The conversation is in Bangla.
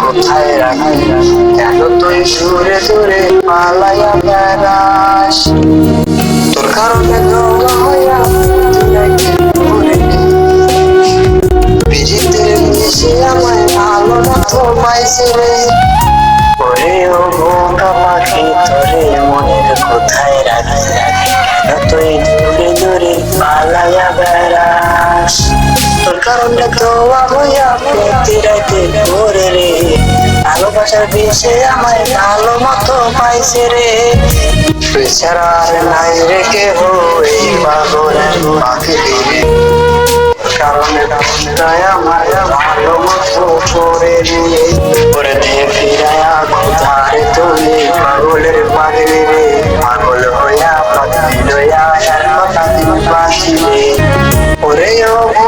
কোথায় রাখি কেন তুই দূরে দূরে পালাইয়া বেড়াস তোর কারণে গঙ্গা হইয়া ভিজিতে মিশে আমায় ভালো না তো পাইছে রে ওরে ও বোকা পাখি তোরে, মনের কোথায় রাখি তুই দূরে দূরে পালাইয়া বেড়াস। কারণে তো হইয়া প্রতি রে ভালোবাসার বিষে আমায় ভালো মতো পাইছে রে ছাড়া নাই রে কেহ এই পাগলের পাখি কারণে তাই আমার ভালো মতো করে নিয়ে করে দিয়ে ফিরায়া কোথারে তুলে পাগলের পাগলি রে পাগল হইয়া পাখি লইয়া আর কথা দিন বাঁচি রে ওরে ও